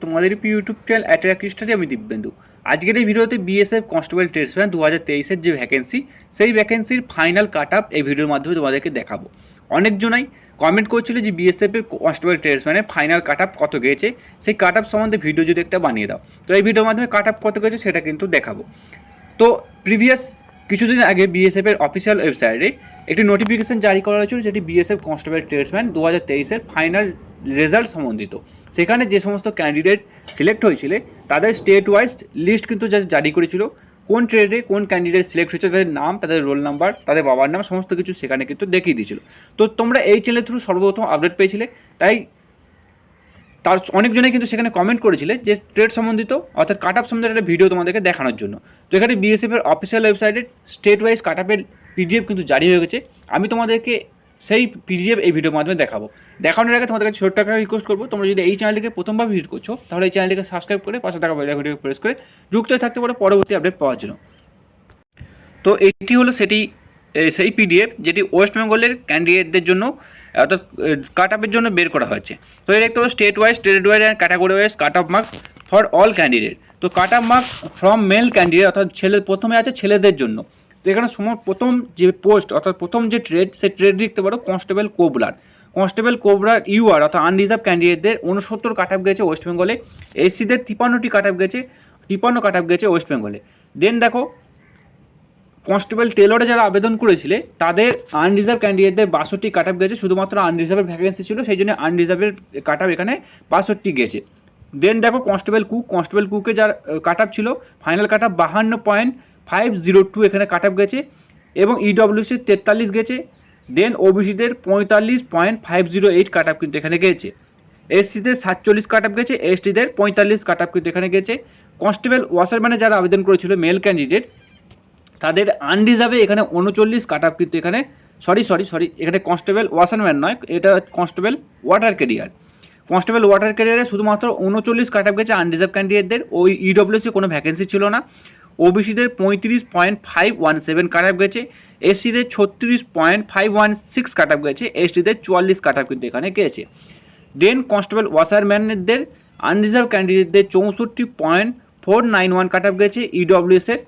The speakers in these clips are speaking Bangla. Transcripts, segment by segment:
তোমাদের ইউটিউব চ্যানেল অ্যাট্রাক্টিস্টারে আমি দিব্যেন্দু। আজকের এই ভিডিওতে বিএসএফ কনস্টেবল ট্রেডসম্যান দু হাজার তেইশের যে ভ্যাকেন্সি সেই ভ্যাকেন্সির ফাইনাল কাট আপ এই ভিডিওর মাধ্যমে তোমাদেরকে দেখাবো। অনেকজনাই কমেন্ট করছিল যে বিএসএফের কনস্টেবল ট্রেডসম্যানের ফাইনাল কাট আপ কত গিয়েছে সেই কাট আপ সম্বন্ধে ভিডিও যদি একটা বানিয়ে দাও। তো এই ভিডিওর মাধ্যমে কাট আপ কত গেছে সেটা কিন্তু দেখাবো। তো প্রিভিয়াস কিছুদিন আগে বিএসএফ এর অফিসিয়াল ওয়েবসাইটে একটি নোটিফিকেশন জারি করা হয়েছিল, যেটি বিএসএফ কনস্টেবল ট্রেডসম্যান দু হাজার তেইশের ফাইনাল রেজাল্ট সম্বন্ধিত। সেখানে যে সমস্ত ক্যান্ডিডেট সিলেক্ট হয়েছিল, তাদের স্টেট ওয়াইজ লিস্ট কিন্তু জারি করেছিল। কোন ট্রেডে কোন ক্যান্ডিডেট সিলেক্ট হয়েছে, তাদের নাম, তাদের রোল নাম্বার তাদের বাবার নাম, সমস্ত কিছু সেখানে কিন্তু দেখিয়ে দিয়েছিল। তো তোমরা এই চ্যানেলের থ্রু সর্বপ্রথম আপডেট পেয়েছিলে, তাই তার অনেকজনে কিন্তু সেখানে কমেন্ট করেছিলে যে ট্রেড সম্বন্ধিত, অর্থাৎ কাট আপ সম্বন্ধে একটা ভিডিও তোমাদেরকে দেখানোর জন্য। তো এখানে বিএসএফের অফিসিয়াল ওয়েবসাইটে স্টেট ওয়াইজ কাট আপের পিডিএফ কিন্তু জারি হয়ে গেছে। আমি তোমাদেরকে সেই পিডিএফ এই ভিডিওর মাধ্যমে দেখাবো। দেখানোর আগে তোমাদের কাছে ছোট্ট একটা রিকোয়েস্ট করব, তোমরা যদি এই চ্যানেলটিকে প্রথমবার ভিজিট করছ, তাহলে এই চ্যানেলটিকে সাবস্ক্রাইব করে পাশে থাকা বেল আইকনটিকে প্রেস করে যুক্ত থাকতে পারো পরবর্তী আপডেট পাওয়ার জন্য। তো এটি হলো সেটি সেই পিডিএফ যেটি ওয়েস্ট বেঙ্গলের ক্যান্ডিডেটদের জন্য, অর্থাৎ কাট আপের জন্য বের করা হয়েছে। তো দেখতে পাবো state wise state wise and category wise cut off marks for all candidate তো cut off marks from male candidate অর্থাৎ ছেলে, প্রথমে আছে ছেলেদের জন্য। তো এখানে সময় প্রথম যে পোস্ট, অর্থাৎ প্রথম যে ট্রেড সেই ট্রেড লিখতে পারো constable cobbler constable cobbler UR অর্থাৎ আনরিজার্ভ ক্যান্ডিডেটদের উনসত্তর কাট আপ গেছে ওয়েস্ট বেঙ্গলে এসসিদের তিপান্নটি কাট আপ গেছে, তিপান্ন কাট আপ গেছে ওয়েস্ট বেঙ্গলে দেন দেখো কনস্টেবল টেলরে যারা আবেদন করেছিলে, তাদের আনরিজার্ভ ক্যান্ডিডেটদের বাষট্টি কাট আপ গেছে, শুধুমাত্র আনরিজার্ভের ভ্যাকেন্সি ছিল, সেই জন্য আনরিজার্ভের কাট আপ এখানে বাষট্টি গেছে। দেন দেখো কনস্টেবল কুক কনস্টেবল কুকে যার কাট আপ ছিল ফাইনাল কাট আপ বাহান্ন পয়েন্ট ফাইভ জিরো টু এখানে কাট আপ গেছে এবং E ইডব্লিউসির তেতাল্লিশ গেছে। দেন ওবিসিদের পঁয়তাল্লিশ point five zero eight cut up কিন্তু এখানে গেছে। এসসিদের সাতচল্লিশ কাট আপ গেছে এসটিদের পঁয়তাল্লিশ কাট আপ কিন্তু এখানে গেছে। কনস্টেবল ওয়াশারম্যানে যারা আবেদন করেছিল মেল ক্যান্ডিডেট তাদের আনরিজার্ভে এখানে উনচল্লিশ কাট আপ কিন্তু এখানে সরি সরি সরি এখানে কনস্টেবল ওয়াশারম্যান নয়, এটা constable water carrier constable water ক্যারিয়ারে শুধুমাত্র উনচল্লিশ কাট আপ গেছে আনরিজার্ভ ক্যান্ডিডেটদের ওই E ইডব্লিউসি কোনো ভ্যাকেন্সি ছিল না। ওবিসিদের পঁয়ত্রিশ point five one seven cut up গেছে, এসসিদের ছত্রিশ point five one six cut up গেছে, এসটিদের চুয়াল্লিশ কাট আপ কিন্তু এখানে গেছে। দেন কনস্টেবল ওয়াশারম্যানদের আনরিজার্ভ ক্যান্ডিডেটদের চৌষট্টি point four nine one cut up গেছে, ইডব্লিউএসের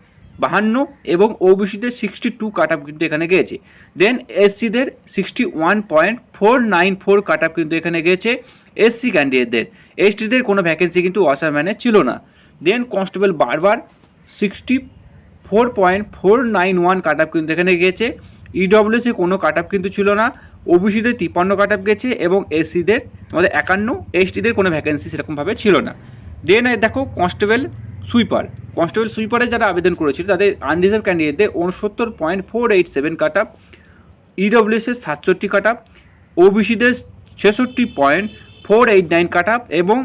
বাহান্ন এবং ওবিসিদের সিক্সটি টু কাট আপ কিন্তু এখানে গেছে। Then এসসিদের sixty one point four nine four cut up কিন্তু এখানে গেছে এসসি ক্যান্ডিডেটদের। এসটিদের কোনো ভ্যাকেন্সি কিন্তু ওয়াশারম্যানের ছিল না। Then constable barber sixty four point four nine one cut up কিন্তু এখানে গেছে ইডব্লিউসি কোনো কাট আপ কিন্তু ছিল না। ওবিসিদের তিপ্পান্ন কাট আপ গেছে এবং এসসিদের তোমাদের একান্ন এসটিদের কোনো ভ্যাকেন্সি সেরকমভাবে ছিল না। দেন দেখো কনস্টেবল সুইপার কনস্টেবল সুইপারে যারা আবেদন করেছিল তাদের আনরিজার্ভ ক্যান্ডিডেটদের উনসত্তর point four eight seven cut up ইডব্লিউএসের সাতষট্টি কাট আপ ওবিসিদের ছেষট্টি point four eight nine cut up এবং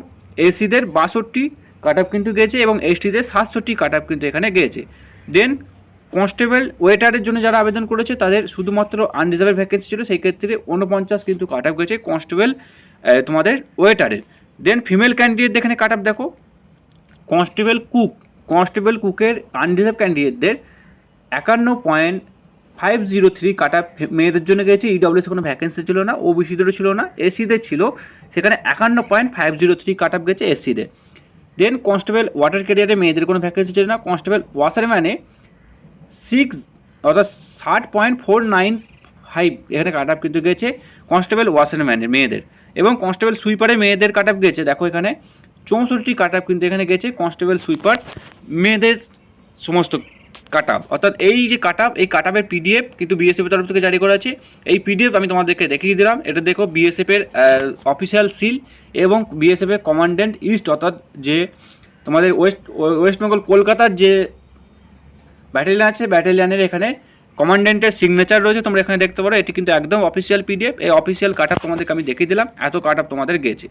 এসিদের বাষট্টি কাট আপ কিন্তু গেছে এবং এসটিদের সাতষট্টি কাট আপ কিন্তু এখানে গেছে। দেন কনস্টেবল ওয়েটারের জন্য যারা আবেদন করেছে, তাদের শুধুমাত্র আনরিজার্ভ ভ্যাকেন্সি ছিল, সেই ক্ষেত্রে উনপঞ্চাশ কিন্তু কাট আপ গেছে কনস্টেবল তোমাদের ওয়েটারের দেন ফিমেল ক্যান্ডিডেট এখানে কাট আপ দেখো। কনস্টেবল কুক কনস্টেবল কুকের আনরিজার্ভ ক্যান্ডিডেটদের একান্ন পয়েন্ট ফাইভ জিরো থ্রি কাটা মেয়েদের জন্য গেছে। ইডব্লিউএস কোনো ভ্যাকেন্সি ছিল না ও ওবিসিদেরও ছিল না এসিদের ছিল। সেখানে একান্ন point five zero three cut গেছে এসসিদের দেন কনস্টেবল ওয়াটার ক্যারিয়ারে মেয়েদের কোনো ভ্যাকেন্সি ছিল না। কনস্টেবল ওয়াশারম্যানে সিক্স অর্থাৎ ষাট পয়েন্ট ফোর নাইন ফাইভ এখানে কাট আপ কিন্তু গেছে। কনস্টেবল ওয়াশারম্যানের মেয়েদের। এবং কনস্টেবল সুইপারে মেয়েদের কাট আপ গেছে। দেখো এখানে চৌষট্টি কাট আপ কিন্তু এখানে গেছে। কনস্টেবল সুইপার মেয়েদের সমস্ত কাট আপ অর্থাৎ এই যে কাট আপ এই কাট আপের পিডিএফ কিন্তু বিএসএফের তরফ থেকে জারি করা আছে। এই পিডিএফ আমি তোমাদেরকে দেখিয়ে দিলাম। এটা দেখো বিএসএফের অফিসিয়াল সিল এবং বিএসএফের কমান্ডেন্ট ইস্ট অর্থাৎ যে তোমাদের ওয়েস্ট ওয়েস্ট বেঙ্গল কলকাতার যে ব্যাটালিয়ান আছে ব্যাটালিয়ানের এখানে কমান্ডেন্টের সিগনেচার রয়েছে। তোমরা এখানে দেখতে পারো, এটি কিন্তু একদম অফিসিয়াল পিডিএফ এই অফিসিয়াল কাট আপ তোমাদেরকে আমি দেখিয়ে দিলাম। এত কাট আপ তোমাদের গেছে।